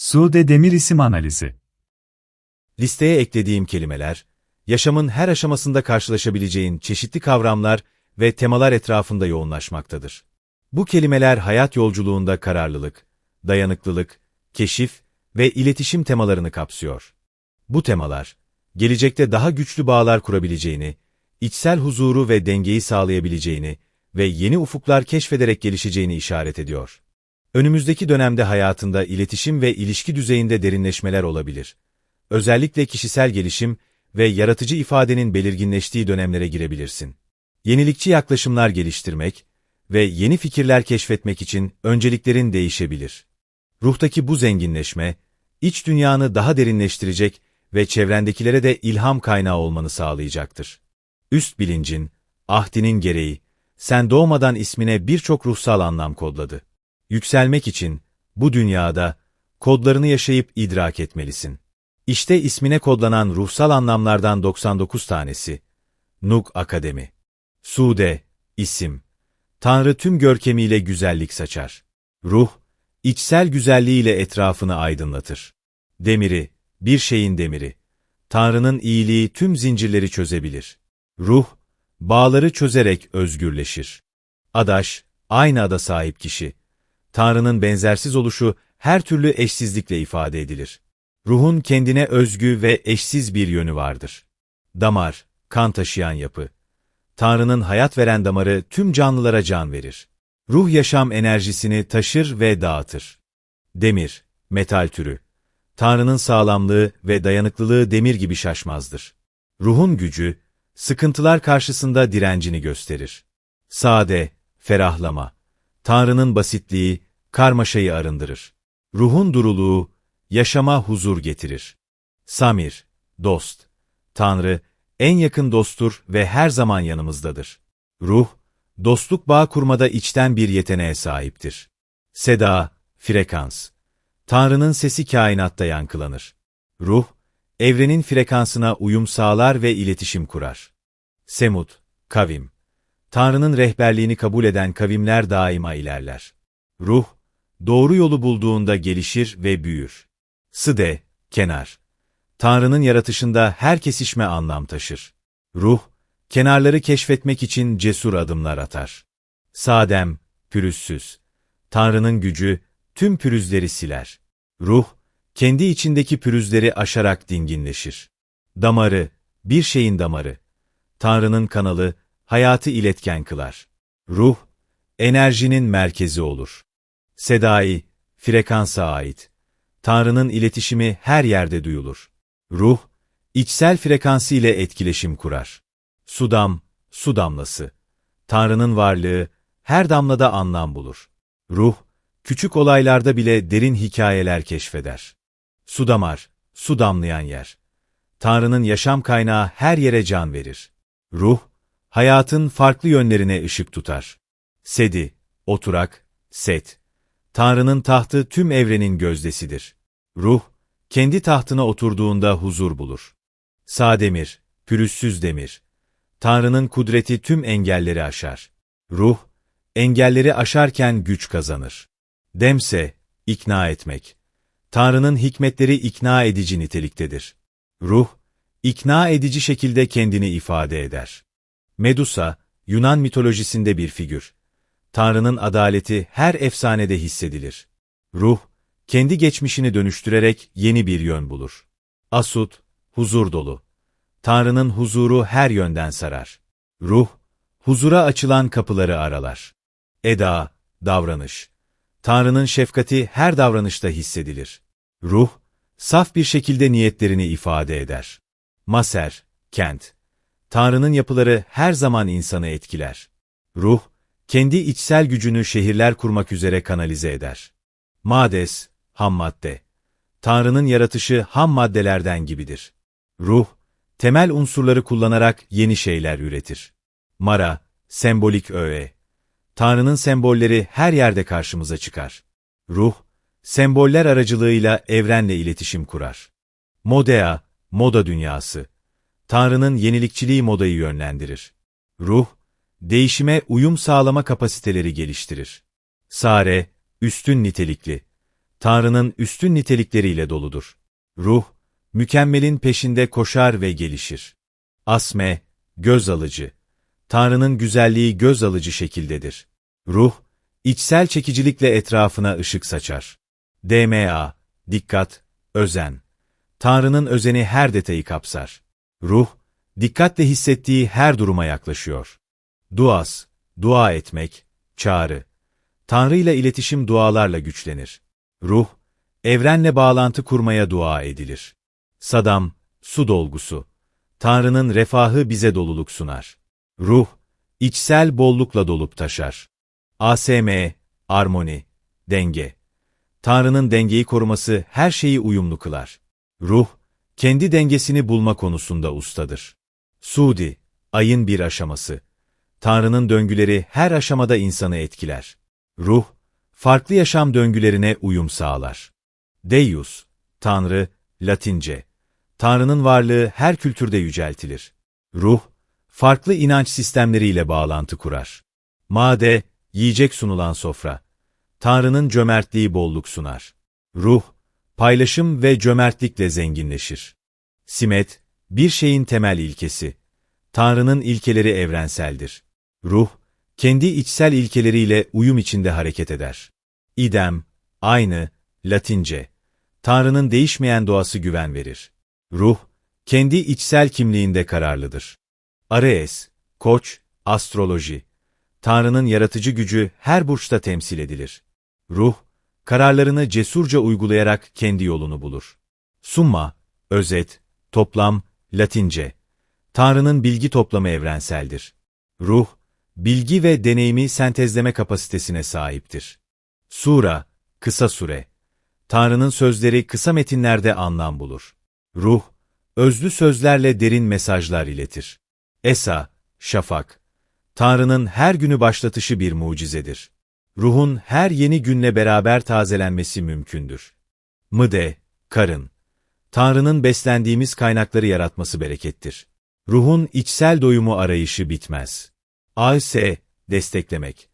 Sude Demir isim analizi. Listeye eklediğim kelimeler, yaşamın her aşamasında karşılaşabileceğin çeşitli kavramlar ve temalar etrafında yoğunlaşmaktadır. Bu kelimeler hayat yolculuğunda kararlılık, dayanıklılık, keşif ve iletişim temalarını kapsıyor. Bu temalar, gelecekte daha güçlü bağlar kurabileceğini, içsel huzuru ve dengeyi sağlayabileceğini ve yeni ufuklar keşfederek gelişeceğini işaret ediyor. Önümüzdeki dönemde hayatında iletişim ve ilişki düzeyinde derinleşmeler olabilir. Özellikle kişisel gelişim ve yaratıcı ifadenin belirginleştiği dönemlere girebilirsin. Yenilikçi yaklaşımlar geliştirmek ve yeni fikirler keşfetmek için önceliklerin değişebilir. Ruhtaki bu zenginleşme, iç dünyanı daha derinleştirecek ve çevrendekilere de ilham kaynağı olmanı sağlayacaktır. Üst bilincin, ahdinin gereği, sen doğmadan ismine birçok ruhsal anlam kodladı. Yükselmek için, bu dünyada, kodlarını yaşayıp idrak etmelisin. İşte ismine kodlanan ruhsal anlamlardan 99 tanesi. Nuk Akademi. Sude, isim. Tanrı tüm görkemiyle güzellik saçar. Ruh, içsel güzelliğiyle etrafını aydınlatır. Demiri, bir şeyin demiri. Tanrı'nın iyiliği tüm zincirleri çözebilir. Ruh, bağları çözerek özgürleşir. Adaş, aynı ada sahip kişi. Tanrı'nın benzersiz oluşu her türlü eşsizlikle ifade edilir. Ruhun kendine özgü ve eşsiz bir yönü vardır. Damar, kan taşıyan yapı. Tanrı'nın hayat veren damarı tüm canlılara can verir. Ruh yaşam enerjisini taşır ve dağıtır. Demir, metal türü. Tanrı'nın sağlamlığı ve dayanıklılığı demir gibi şaşmazdır. Ruhun gücü, sıkıntılar karşısında direncini gösterir. Sade, ferahlama. Tanrı'nın basitliği, karmaşayı arındırır. Ruhun duruluğu, yaşama huzur getirir. Samir, dost. Tanrı, en yakın dosttur ve her zaman yanımızdadır. Ruh, dostluk bağ kurmada içten bir yeteneğe sahiptir. Seda, frekans. Tanrı'nın sesi kainatta yankılanır. Ruh, evrenin frekansına uyum sağlar ve iletişim kurar. Semut, kavim. Tanrı'nın rehberliğini kabul eden kavimler daima ilerler. Ruh, doğru yolu bulduğunda gelişir ve büyür. Sıde, kenar. Tanrı'nın yaratışında her kesişme anlam taşır. Ruh, kenarları keşfetmek için cesur adımlar atar. Sadem, pürüzsüz. Tanrı'nın gücü, tüm pürüzleri siler. Ruh, kendi içindeki pürüzleri aşarak dinginleşir. Damarı, bir şeyin damarı. Tanrı'nın kanalı, hayatı iletken kılar. Ruh, enerjinin merkezi olur. Sedai, frekansa ait. Tanrı'nın iletişimi her yerde duyulur. Ruh, içsel frekansı ile etkileşim kurar. Sudam, su damlası. Tanrı'nın varlığı her damlada anlam bulur. Ruh, küçük olaylarda bile derin hikayeler keşfeder. Sudamar, su damlayan yer. Tanrı'nın yaşam kaynağı her yere can verir. Ruh, hayatın farklı yönlerine ışık tutar. Sedi, oturak, set. Tanrı'nın tahtı tüm evrenin gözdesidir. Ruh, kendi tahtına oturduğunda huzur bulur. Sademir, pürüzsüz demir. Tanrı'nın kudreti tüm engelleri aşar. Ruh, engelleri aşarken güç kazanır. Demse, ikna etmek. Tanrı'nın hikmetleri ikna edici niteliktedir. Ruh, ikna edici şekilde kendini ifade eder. Medusa, Yunan mitolojisinde bir figür. Tanrı'nın adaleti her efsanede hissedilir. Ruh, kendi geçmişini dönüştürerek yeni bir yön bulur. Asut, huzur dolu. Tanrı'nın huzuru her yönden sarar. Ruh, huzura açılan kapıları aralar. Eda, davranış. Tanrı'nın şefkati her davranışta hissedilir. Ruh, saf bir şekilde niyetlerini ifade eder. Maser, kent. Tanrı'nın yapıları her zaman insanı etkiler. Ruh, kendi içsel gücünü şehirler kurmak üzere kanalize eder. Mades, ham madde. Tanrı'nın yaratışı ham maddelerden gibidir. Ruh, temel unsurları kullanarak yeni şeyler üretir. Mara, sembolik öğe. Tanrı'nın sembolleri her yerde karşımıza çıkar. Ruh, semboller aracılığıyla evrenle iletişim kurar. Modea, moda dünyası. Tanrı'nın yenilikçiliği modayı yönlendirir. Ruh, değişime uyum sağlama kapasiteleri geliştirir. Sare, üstün nitelikli. Tanrı'nın üstün nitelikleriyle doludur. Ruh, mükemmelin peşinde koşar ve gelişir. Asme, göz alıcı. Tanrı'nın güzelliği göz alıcı şekildedir. Ruh, içsel çekicilikle etrafına ışık saçar. DMA, dikkat, özen. Tanrı'nın özeni her detayı kapsar. Ruh, dikkatle hissettiği her duruma yaklaşıyor. Duas, dua etmek, çağrı. Tanrı ile iletişim dualarla güçlenir. Ruh, evrenle bağlantı kurmaya dua edilir. Sadam, su dolgusu. Tanrı'nın refahı bize doluluk sunar. Ruh, içsel bollukla dolup taşar. ASM, armoni, denge. Tanrı'nın dengeyi koruması her şeyi uyumlu kılar. Ruh, kendi dengesini bulma konusunda ustadır. Sudi, ayın bir aşaması. Tanrı'nın döngüleri her aşamada insanı etkiler. Ruh, farklı yaşam döngülerine uyum sağlar. Deus, Tanrı, Latince. Tanrı'nın varlığı her kültürde yüceltilir. Ruh, farklı inanç sistemleriyle bağlantı kurar. Made, yiyecek sunulan sofra. Tanrı'nın cömertliği bolluk sunar. Ruh, paylaşım ve cömertlikle zenginleşir. Simet, bir şeyin temel ilkesi. Tanrı'nın ilkeleri evrenseldir. Ruh, kendi içsel ilkeleriyle uyum içinde hareket eder. İdem, aynı, Latince. Tanrı'nın değişmeyen doğası güven verir. Ruh, kendi içsel kimliğinde kararlıdır. Ares, Koç, astroloji. Tanrı'nın yaratıcı gücü her burçta temsil edilir. Ruh, kararlarını cesurca uygulayarak kendi yolunu bulur. Summa, özet, toplam, Latince. Tanrı'nın bilgi toplamı evrenseldir. Ruh, bilgi ve deneyimi sentezleme kapasitesine sahiptir. Sura, kısa süre. Tanrı'nın sözleri kısa metinlerde anlam bulur. Ruh, özlü sözlerle derin mesajlar iletir. Esa, şafak. Tanrı'nın her günü başlatışı bir mucizedir. Ruhun her yeni günle beraber tazelenmesi mümkündür. Mıde, karın. Tanrı'nın beslendiğimiz kaynakları yaratması berekettir. Ruhun içsel doyumu arayışı bitmez. AS, desteklemek.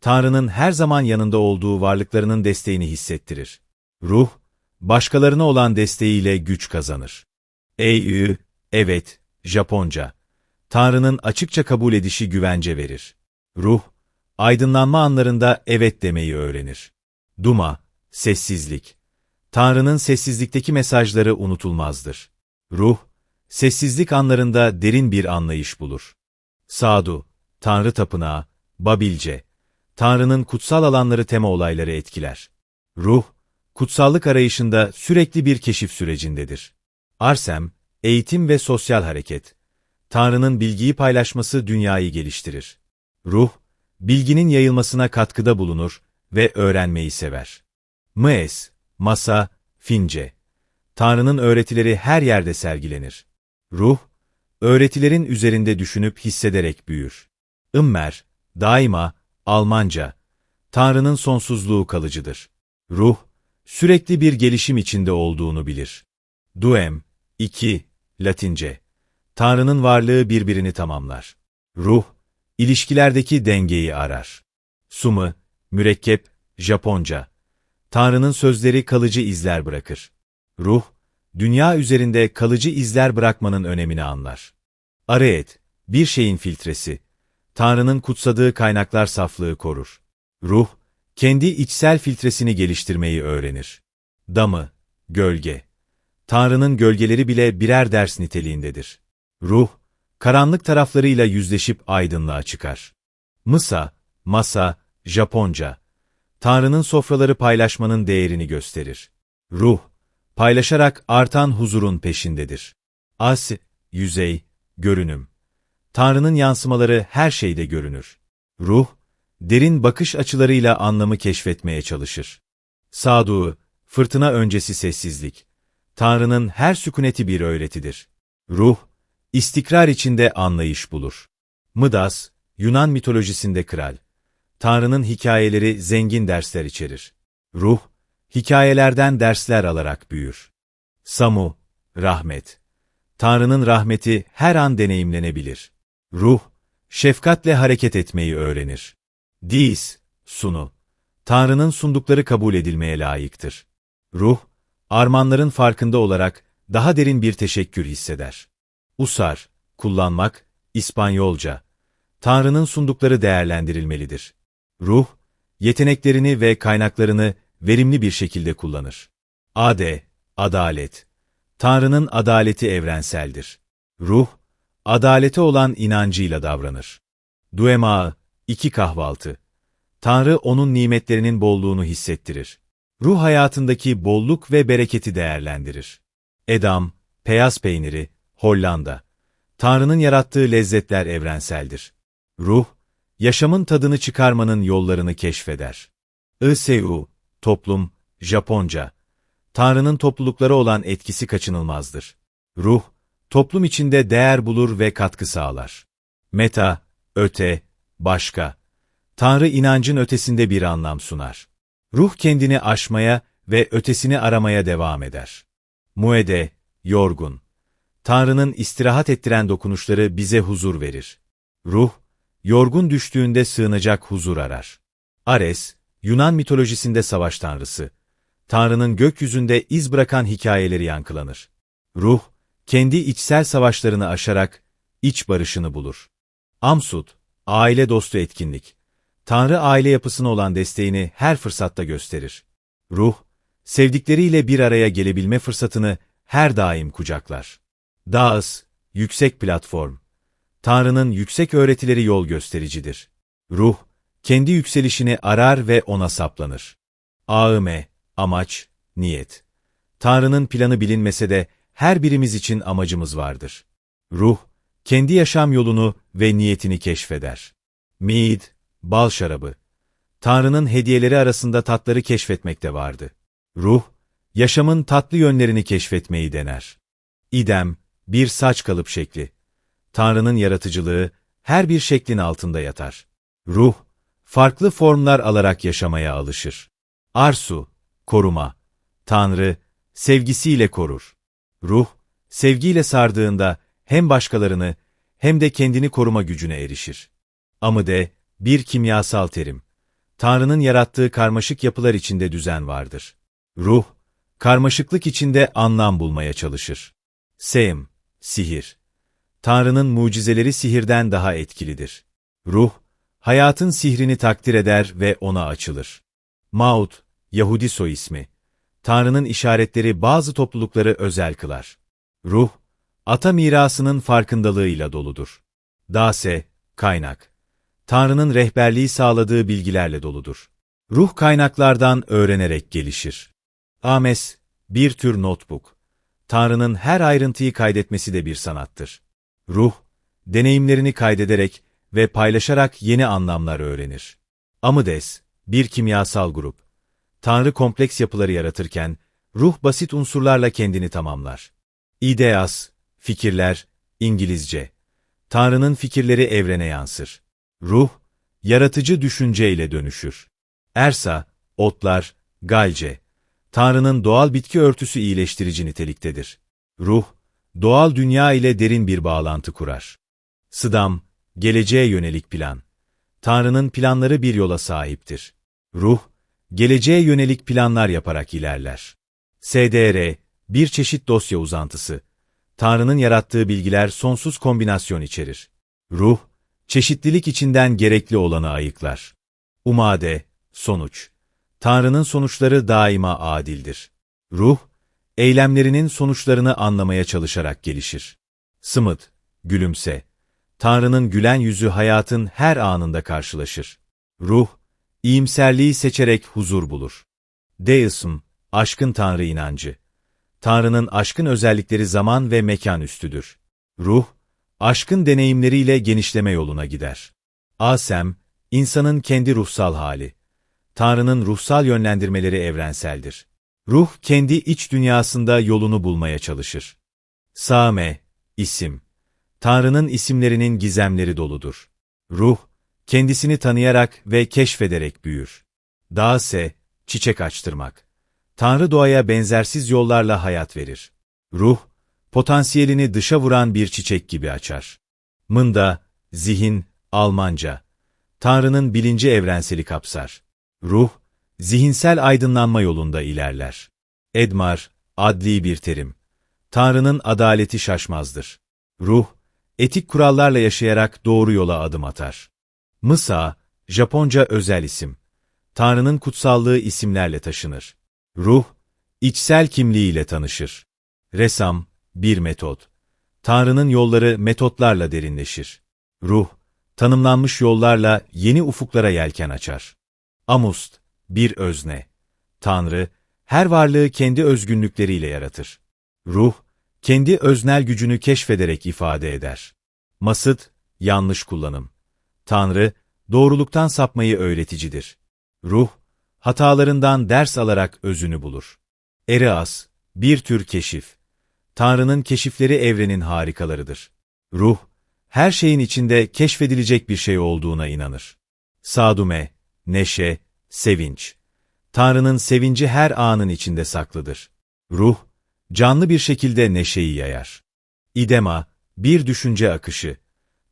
Tanrı'nın her zaman yanında olduğu varlıklarının desteğini hissettirir. Ruh, başkalarına olan desteğiyle güç kazanır. Eyyü, evet, Japonca. Tanrı'nın açıkça kabul edişi güvence verir. Ruh, aydınlanma anlarında evet demeyi öğrenir. Duma, sessizlik. Tanrı'nın sessizlikteki mesajları unutulmazdır. Ruh, sessizlik anlarında derin bir anlayış bulur. Sadu, Tanrı tapınağı, Babilce, Tanrı'nın kutsal alanları tema olayları etkiler. Ruh, kutsallık arayışında sürekli bir keşif sürecindedir. Arsem, eğitim ve sosyal hareket. Tanrı'nın bilgiyi paylaşması dünyayı geliştirir. Ruh, bilginin yayılmasına katkıda bulunur ve öğrenmeyi sever. Mies, masa, fince. Tanrı'nın öğretileri her yerde sergilenir. Ruh, öğretilerin üzerinde düşünüp hissederek büyür. Immer, daima, Almanca. Tanrı'nın sonsuzluğu kalıcıdır. Ruh, sürekli bir gelişim içinde olduğunu bilir. Duem, 2, Latince. Tanrı'nın varlığı birbirini tamamlar. Ruh, ilişkilerdeki dengeyi arar. Sumu, mürekkep, Japonca. Tanrı'nın sözleri kalıcı izler bırakır. Ruh, dünya üzerinde kalıcı izler bırakmanın önemini anlar. Areet, bir şeyin filtresi. Tanrı'nın kutsadığı kaynaklar saflığı korur. Ruh, kendi içsel filtresini geliştirmeyi öğrenir. Damı, gölge. Tanrı'nın gölgeleri bile birer ders niteliğindedir. Ruh, karanlık taraflarıyla yüzleşip aydınlığa çıkar. Mısa, masa, Japonca. Tanrı'nın sofraları paylaşmanın değerini gösterir. Ruh, paylaşarak artan huzurun peşindedir. As, yüzey, görünüm. Tanrı'nın yansımaları her şeyde görünür. Ruh, derin bakış açılarıyla anlamı keşfetmeye çalışır. Sağduğu, fırtına öncesi sessizlik. Tanrı'nın her sükuneti bir öğretidir. Ruh, istikrar içinde anlayış bulur. Mıdas, Yunan mitolojisinde kral. Tanrı'nın hikayeleri zengin dersler içerir. Ruh, hikayelerden dersler alarak büyür. Samu, rahmet. Tanrı'nın rahmeti her an deneyimlenebilir. Ruh, şefkatle hareket etmeyi öğrenir. Dis, sunu. Tanrı'nın sundukları kabul edilmeye layıktır. Ruh, armanların farkında olarak daha derin bir teşekkür hisseder. Usar, kullanmak, İspanyolca. Tanrı'nın sundukları değerlendirilmelidir. Ruh, yeteneklerini ve kaynaklarını verimli bir şekilde kullanır. Ade, adalet. Tanrı'nın adaleti evrenseldir. Ruh, adalete olan inancıyla davranır. Duema, iki kahvaltı. Tanrı onun nimetlerinin bolluğunu hissettirir. Ruh hayatındaki bolluk ve bereketi değerlendirir. Edam, peyaz peyniri, Hollanda. Tanrı'nın yarattığı lezzetler evrenseldir. Ruh, yaşamın tadını çıkarmanın yollarını keşfeder. ISU, toplum, Japonca. Tanrı'nın topluluklara olan etkisi kaçınılmazdır. Ruh, toplum içinde değer bulur ve katkı sağlar. Meta, öte, başka. Tanrı inancın ötesinde bir anlam sunar. Ruh kendini aşmaya ve ötesini aramaya devam eder. Muede, yorgun. Tanrı'nın istirahat ettiren dokunuşları bize huzur verir. Ruh, yorgun düştüğünde sığınacak huzur arar. Ares, Yunan mitolojisinde savaş tanrısı. Tanrı'nın gökyüzünde iz bırakan hikayeleri yankılanır. Ruh, kendi içsel savaşlarını aşarak iç barışını bulur. Amsut, aile dostu etkinlik. Tanrı aile yapısına olan desteğini her fırsatta gösterir. Ruh, sevdikleriyle bir araya gelebilme fırsatını her daim kucaklar. Daas, yüksek platform. Tanrı'nın yüksek öğretileri yol göstericidir. Ruh, kendi yükselişini arar ve ona saplanır. AIM, amaç, niyet. Tanrı'nın planı bilinmese de her birimiz için amacımız vardır. Ruh, kendi yaşam yolunu ve niyetini keşfeder. Mid, bal şarabı. Tanrı'nın hediyeleri arasında tatları keşfetmekte vardı. Ruh, yaşamın tatlı yönlerini keşfetmeyi dener. İdem, bir saç kalıp şekli. Tanrı'nın yaratıcılığı her bir şeklin altında yatar. Ruh, farklı formlar alarak yaşamaya alışır. Arsu, koruma. Tanrı, sevgisiyle korur. Ruh, sevgiyle sardığında hem başkalarını hem de kendini koruma gücüne erişir. Amıde, bir kimyasal terim. Tanrı'nın yarattığı karmaşık yapılar içinde düzen vardır. Ruh, karmaşıklık içinde anlam bulmaya çalışır. Seym, sihir. Tanrı'nın mucizeleri sihirden daha etkilidir. Ruh, hayatın sihrini takdir eder ve ona açılır. Maut, Yahudi soy ismi. Tanrı'nın işaretleri bazı toplulukları özel kılar. Ruh, ata mirasının farkındalığıyla doludur. Dase, kaynak. Tanrı'nın rehberliği sağladığı bilgilerle doludur. Ruh kaynaklardan öğrenerek gelişir. Ames, bir tür notebook. Tanrı'nın her ayrıntıyı kaydetmesi de bir sanattır. Ruh, deneyimlerini kaydederek ve paylaşarak yeni anlamlar öğrenir. Amıdes, bir kimyasal grup. Tanrı kompleks yapıları yaratırken, ruh basit unsurlarla kendini tamamlar. İdeas, fikirler, İngilizce. Tanrı'nın fikirleri evrene yansır. Ruh, yaratıcı düşünce ile dönüşür. Ersa, otlar, galce. Tanrı'nın doğal bitki örtüsü iyileştirici niteliktedir. Ruh, doğal dünya ile derin bir bağlantı kurar. Sıdam, geleceğe yönelik plan. Tanrı'nın planları bir yola sahiptir. Ruh, geleceğe yönelik planlar yaparak ilerler. SDR, bir çeşit dosya uzantısı. Tanrı'nın yarattığı bilgiler sonsuz kombinasyon içerir. Ruh, çeşitlilik içinden gerekli olanı ayıklar. Umade, sonuç. Tanrı'nın sonuçları daima adildir. Ruh, eylemlerinin sonuçlarını anlamaya çalışarak gelişir. Sımıt, gülümse. Tanrı'nın gülen yüzü hayatın her anında karşılaşır. Ruh, iyimserliği seçerek huzur bulur. Deism, aşkın Tanrı inancı. Tanrı'nın aşkın özellikleri zaman ve mekan üstüdür. Ruh, aşkın deneyimleriyle genişleme yoluna gider. Asem, insanın kendi ruhsal hali. Tanrı'nın ruhsal yönlendirmeleri evrenseldir. Ruh, kendi iç dünyasında yolunu bulmaya çalışır. Same, isim. Tanrı'nın isimlerinin gizemleri doludur. Ruh, kendisini tanıyarak ve keşfederek büyür. Dağse, çiçek açtırmak. Tanrı doğaya benzersiz yollarla hayat verir. Ruh, potansiyelini dışa vuran bir çiçek gibi açar. Mında, zihin, Almanca. Tanrı'nın bilinci evrenseli kapsar. Ruh, zihinsel aydınlanma yolunda ilerler. Edmar, adli bir terim. Tanrı'nın adaleti şaşmazdır. Ruh, etik kurallarla yaşayarak doğru yola adım atar. Mısa, Japonca özel isim. Tanrı'nın kutsallığı isimlerle taşınır. Ruh, içsel kimliğiyle tanışır. Resam, bir metot. Tanrı'nın yolları metotlarla derinleşir. Ruh, tanımlanmış yollarla yeni ufuklara yelken açar. Amust, bir özne. Tanrı, her varlığı kendi özgünlükleriyle yaratır. Ruh, kendi öznel gücünü keşfederek ifade eder. Masıt, yanlış kullanım. Tanrı, doğruluktan sapmayı öğreticidir. Ruh, hatalarından ders alarak özünü bulur. Ereas, bir tür keşif. Tanrı'nın keşifleri evrenin harikalarıdır. Ruh, her şeyin içinde keşfedilecek bir şey olduğuna inanır. Sadume, neşe, sevinç. Tanrı'nın sevinci her anın içinde saklıdır. Ruh, canlı bir şekilde neşeyi yayar. İdema, bir düşünce akışı.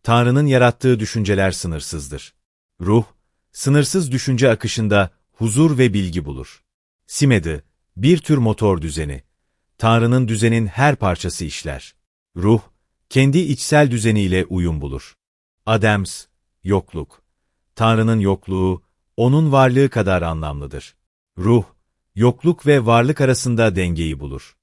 Tanrı'nın yarattığı düşünceler sınırsızdır. Ruh, sınırsız düşünce akışında huzur ve bilgi bulur. Simedi, bir tür motor düzeni. Tanrı'nın düzenin her parçası işler. Ruh, kendi içsel düzeniyle uyum bulur. Adams, yokluk. Tanrı'nın yokluğu, onun varlığı kadar anlamlıdır. Ruh, yokluk ve varlık arasında dengeyi bulur.